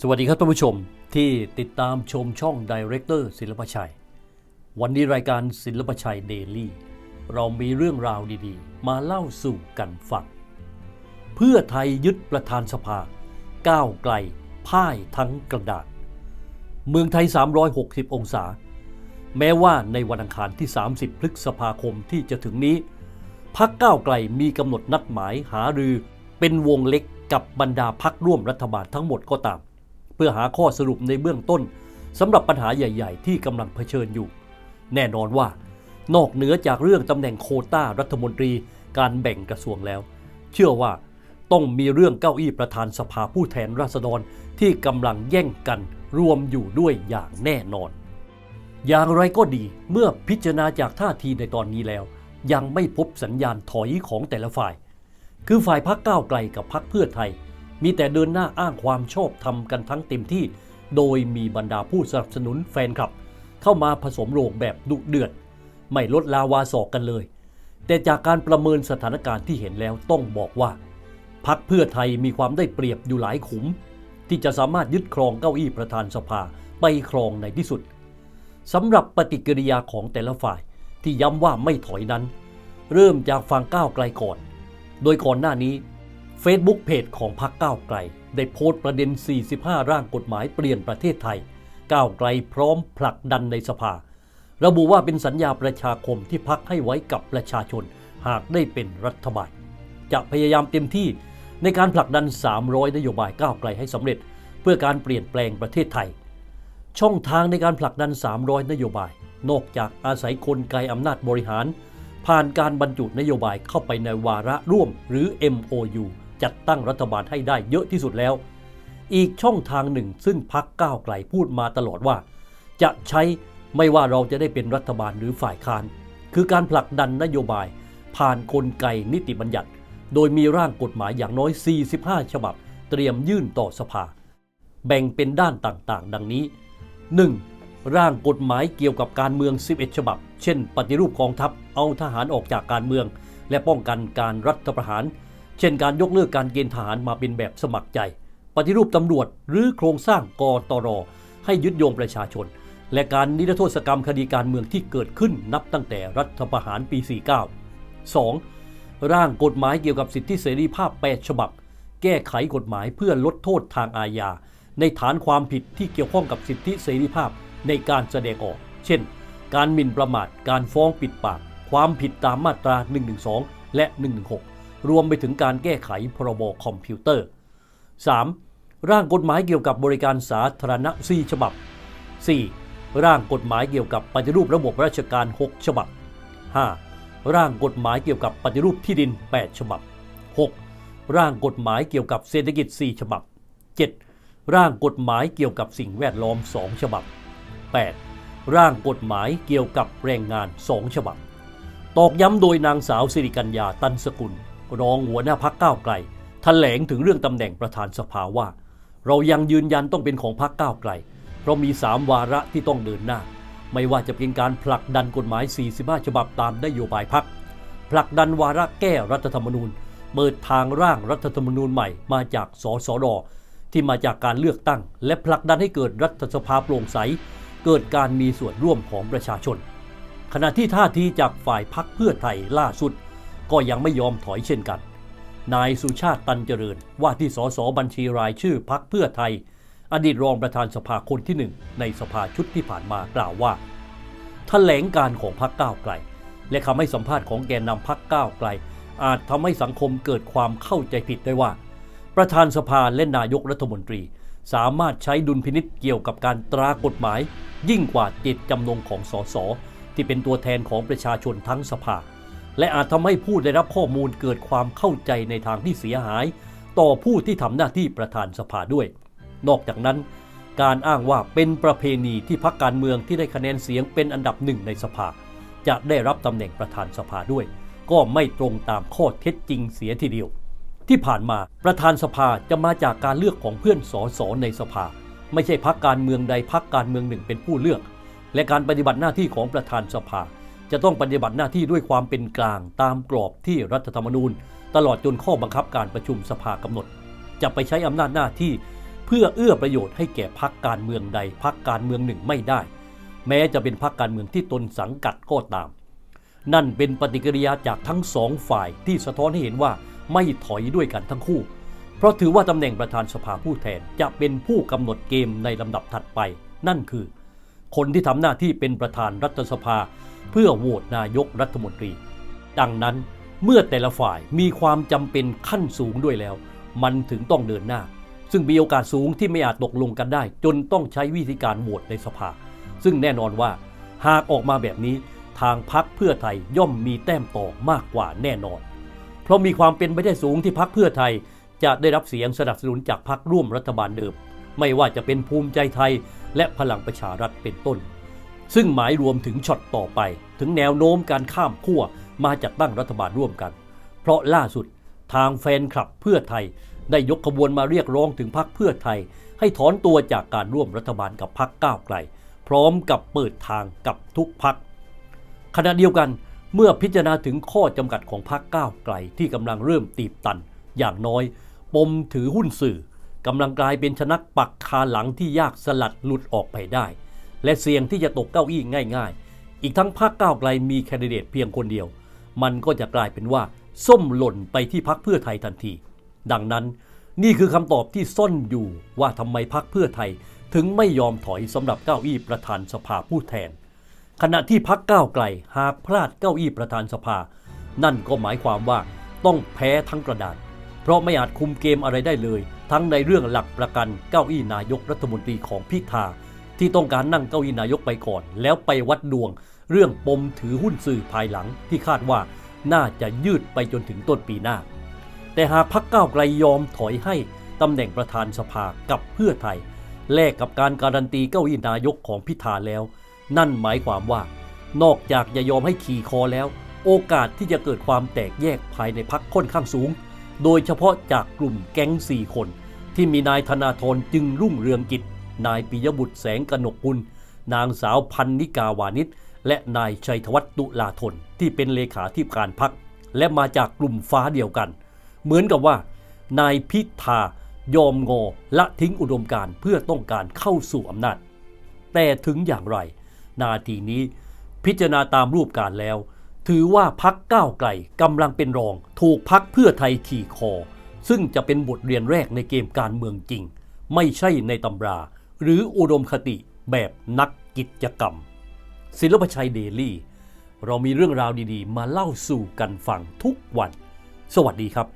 สวัสดีครับท่านผู้ชมที่ติดตามชมช่อง Director ศิลปชัย วันนี้รายการศิลปชัยเดลี่เรามีเรื่องราวดีๆ มาเล่าสู่กันฟังเพื่อไทยยึดประธานสภา ก้าวไกลพ่ายทั้งกระดาษ เมืองไทย 360 องศา แม้ว่าในวันอังคารที่ 30 พฤษภาคมที่จะถึงนี้พักก้าวไกลมีกำหนดนัดหมายหารือเป็นวงเล็กกับบรรดาพักร่วมรัฐบาลทั้งหมดก็ตาม เพื่อหาข้อสรุปในเบื้องต้นสำหรับปัญหาใหญ่ๆ ที่กำลังเผชิญอยู่ แน่นอนว่า นอกเหนือจากเรื่องตำแหน่งโคต้ารัฐมนตรีการแบ่งกระทรวงแล้ว เชื่อว่าต้องมีเรื่องเก้าอี้ประธานสภาผู้แทนราษฎรที่กำลังแย่งกันรวมอยู่ด้วยอย่างแน่นอน อย่างไรก็ดีเมื่อพิจารณาจากท่าทีในตอนนี้แล้ว ยังไม่พบสัญญาณถอยของแต่ละฝ่าย คือฝ่ายพักก้าวไกลกับพักเพื่อไทย มีแต่เดินหน้าอ้างความชอบธรรมกันทั้งเต็มที่ โดยมีบรรดาผู้สนับสนุนแฟนคลับ เข้ามาผสมโรงแบบดุเดือด ไม่ลดลาวาศอกกันเลย แต่จากการประเมินสถานการณ์ที่เห็นแล้วต้องบอกว่า พักเพื่อไทยมีความได้เปรียบอยู่หลายขุม ที่จะสามารถยึดครองเก้าอี้ประธานสภาไปครองในที่สุดสำหรับปฏิกิริยาของแต่ละฝ่ายที่ย้ำว่าไม่ถอยนั้น เริ่มจากฝั่งก้าวไกลก่อน โดยก่อนหน้านี้ Facebook เพจของพรรคก้าวไกล ได้โพสต์ประเด็น 45 ร่างกฎหมายเปลี่ยนประเทศไทย ก้าวไกลพร้อมผลักดันในสภา ระบุว่าเป็นสัญญาประชาคมที่พักให้ไว้กับประชาชน หากได้เป็นรัฐบาล จะพยายามเต็มที่ในการผลักดัน 300 นโยบายก้าวไกลให้สำเร็จ เพื่อการเปลี่ยนแปลงประเทศไทย ช่องทางในการผลักดัน 300 นโยบาย นอกจากอาศัยกลไกอำนาจบริหาร ผ่านการบรรจุนโยบายเข้าไปในวาระร่วมหรือ MOU จัดตั้งรัฐบาลให้ได้เยอะที่สุดแล้ว อีกช่องทางหนึ่งซึ่งพักก้าวไกลพูดมาตลอดว่า จะใช้ไม่ว่าเราจะได้เป็นรัฐบาลหรือฝ่ายค้าน คือการผลักดันนโยบาย ผ่านกลไกนิติบัญญัติ โดยมีร่างกฎหมายอย่างน้อย 45 ฉบับ เตรียมยื่นต่อสภา แบ่งเป็นด้านต่างๆ ดังนี้ 1. ร่างกฎหมายเกี่ยวกับการเมือง 11 ฉบับ เช่น ปฏิรูปกองทัพเอาทหารออกจากการเมือง และป้องกันการรัฐประหาร เช่นการยกเลิกการเกณฑ์ทหารมาเป็นแบบสมัครใจ ปฏิรูปตำรวจหรือโครงสร้างกตร ให้ยึดโยงประชาชน และการนิรโทษกรรมคดีการเมืองที่เกิดขึ้นนับตั้งแต่รัฐประหารปี 49 2. ร่างกฎหมายเกี่ยวกับสิทธิเสรีภาพ 8 ฉบับ แก้ไขกฎหมายเพื่อลดโทษทางอาญา ในฐานความผิดที่เกี่ยวข้องกับสิทธิเสรีภาพในการแสดงออก เช่น การหมิ่นประมาท การฟ้องปิดปาก ความผิดตามมาตรา 112 และ 116 รวมไปถึงการแก้ไขพรบคอมพิวเตอร์ 3. ร่างกฎหมายเกี่ยวกับบริการสาธารณะ 4 ฉบับ 4. ร่างกฎหมายเกี่ยวกับปฏิรูประบบราชการ 6 ฉบับ 5. ร่างกฎหมายเกี่ยวกับปฏิรูปที่ดิน 8 ฉบับ 6. ร่างกฎหมายเกี่ยวกับเศรษฐกิจ 4 ฉบับ 7. ร่างกฎหมายเกี่ยวกับสิ่งแวดล้อม 2 ฉบับ 8. ร่างกฎหมายเกี่ยวกับแรงงาน 2 ฉบับ ตอกย้ำโดยนางสาวสิริกัญญาตันสกุล รองหัวหน้าพักก้าวไกลแถลงถึงเรื่องตำแหน่งประธานสภาว่า เรายังยืนยันต้องเป็นของพักก้าวไกล เพราะมี 3 วาระที่ต้องเดินหน้า ไม่ว่าจะเป็นการผลักดันกฎหมาย 45 ฉบับตามนโยบายพักผลักดันวาระแก้รัฐธรรมนูญ เปิดทางร่างรัฐธรรมนูญใหม่มาจากสสรที่มาจากการเลือกตั้ง และผลักดันให้เกิดรัฐสภาโปร่งใส เกิดการมีส่วนร่วมของประชาชน ขณะที่ท่าทีจากฝ่ายพักเพื่อไทยล่าสุด ก็ยังไม่ยอมถอยเช่นกัน นายสุชาติตันเจริญว่าที่สสบัญชีรายชื่อพักเพื่อไทย อดีตรองประธานสภาคนที่หนึ่งในสภาชุดที่ผ่านมากล่าวว่าแถลงการของพักก้าวไกล และคำให้สัมภาษณ์ของแกนนำพักก้าวไกล อาจทำให้สังคมเกิดความเข้าใจผิดได้ว่า ประธานสภาและนายกรัฐมนตรี สามารถใช้ดุลพินิษเกี่ยวกับการตรากฎหมาย ยิ่งกว่าเจตจำนงของสสที่เป็นตัวแทนของประชาชนทั้งสภา และอาจทำให้ผู้ได้รับข้อมูลเกิดความเข้าใจในทางที่เสียหาย ต่อผู้ที่ทำหน้าที่ประธานสภาด้วย นอกจากนั้น การอ้างว่าเป็นประเพณีที่พักการเมืองที่ได้คะแนนเสียงเป็นอันดับหนึ่งในสภา จะได้รับตำแหน่งประธานสภาด้วย ก็ไม่ตรงตามข้อเท็จจริงเสียทีเดียว ที่ผ่านมาประธานสภาจะมาจากการเลือกของเพื่อนสสในสภา ไม่ใช่พักการเมืองใดพักการเมืองหนึ่งเป็นผู้เลือก และการปฏิบัติหน้าที่ของประธานสภา จะต้องปฏิบัติหน้าที่ด้วยความเป็นกลางตามกรอบที่รัฐธรรมนูญ ตลอดจนข้อบังคับการประชุมสภากำหนด จะไปใช้อำนาจหน้าที่ เพื่อเอื้อประโยชน์ให้แก่พักการเมืองใดพักการเมืองหนึ่งไม่ได้ แม้จะเป็นพักการเมืองที่ตนสังกัดก็ตาม นั่นเป็นปฏิกิริยาจากทั้งสองฝ่ายที่สะท้อนให้เห็นว่าไม่ถอยด้วยกันทั้งคู่ เพราะถือว่าตำแหน่งประธานสภาผู้แทนจะเป็นผู้กำหนดเกมในลำดับถัดไป นั่นคือ คนที่ทำหน้าที่เป็นประธานรัฐสภา เพื่อโหวตนายกรัฐมนตรี ดังนั้นเมื่อแต่ละฝ่ายมีความจำเป็นขั้นสูงด้วยแล้ว มันถึงต้องเดินหน้า ซึ่งมีโอกาสสูงที่ไม่อาจตกลงกันได้ จนต้องใช้วิธีการโหวตในสภา ซึ่งแน่นอนว่า หากออกมาแบบนี้ทางพักเพื่อไทยย่อมมีแต้มต่อมากกว่าแน่นอน เพราะมีความเป็นไปได้สูงที่พักเพื่อไทย จะได้รับเสียงสนับสนุนจากพักร่วมรัฐบาลเดิม ไม่ว่าจะเป็นภูมิใจไทยและพลังประชารัฐเป็นต้น ซึ่งหมายรวมถึงช็อตต่อไป ถึงแนวโน้มการข้ามขั้วมาจัดตั้งรัฐบาลร่วมกัน เพราะล่าสุดทางแฟนคลับเพื่อไทย ได้ยกขบวนมาเรียกร้องถึงพักเพื่อไทย ให้ถอนตัวจากการร่วมรัฐบาลกับพักก้าวไกล พร้อมกับเปิดทางกับทุกพักขณะเดียวกันเมื่อพิจารณาถึงข้อจำกัดของพรรคก้าวไกลที่กำลังเริ่มตีบตัน อย่างน้อย ปมถือหุ้นสื่อกำลังกลายเป็นชนักปักคาหลังที่ยากสลัดหลุดออกไปได้ และเสี่ยงที่จะตกเก้าอี้ง่าย ๆ อีกทั้งพรรคก้าวไกลมีแคนดิเดตเพียงคนเดียว มันก็จะกลายเป็นว่า ส้มหล่นไปที่พรรคเพื่อไทยทันที ดังนั้นนี่คือคำตอบที่ซ่อนอยู่ว่าทำไมพรรคเพื่อไทย ถึงไม่ยอมถอยสำหรับเก้าอี้ประธานสภาผู้แทน ขณะที่พักก้าวไกลหากพลาดเก้าอี้ประธานสภา นั่นก็หมายความว่าต้องแพ้ทั้งกระดานเพราะไม่อาจคุมเกมอะไรได้เลย ทั้งในเรื่องหลักประกันเก้าอี้นายกรัฐมนตรีของพิธา ที่ต้องการนั่งเก้าอี้นายกไปก่อน แล้วไปวัดดวง เรื่องปมถือหุ้นสื่อภายหลังที่คาดว่าน่าจะยืดไปจนถึงต้นปีหน้า แต่หากพักก้าวไกลยอมถอยให้ตำแหน่งประธานสภากับเพื่อไทย แลกกับการการันตีเก้าอี้นายกของพิธาแล้ว นั่นหมายความว่า นอกจากจะยอมให้ขี่คอแล้ว โอกาสที่จะเกิดความแตกแยกภายในพักค่อนข้างสูง โดยเฉพาะจากกลุ่มแก๊งสี่คน ที่มีนายธนาธรจึงรุ่งเรืองกิจ นายปิยบุตรแสงกนกกุล นางสาวพันนิกาวานิชและนายชัยธวัฒน์ตุลาธนที่เป็นเลขาธิการพัก และมาจากกลุ่มฟ้าเดียวกัน เหมือนกับว่า นายพิธายอมงอละทิ้งอุดมการเพื่อต้องการเข้าสู่อำนาจ แต่ถึงอย่างไร นาทีนี้พิจารณาตามรูปการแล้ว ถือว่าพักก้าวไกลกำลังเป็นรอง ถูกพักเพื่อไทยขี่คอ ซึ่งจะเป็นบทเรียนแรกในเกมการเมืองจริง ไม่ใช่ในตำรา หรืออุดมคติแบบนักกิจกรรม ศิลปชัยเดลี่ เรามีเรื่องราวดีๆ มาเล่าสู่กันฟังทุกวัน สวัสดีครับ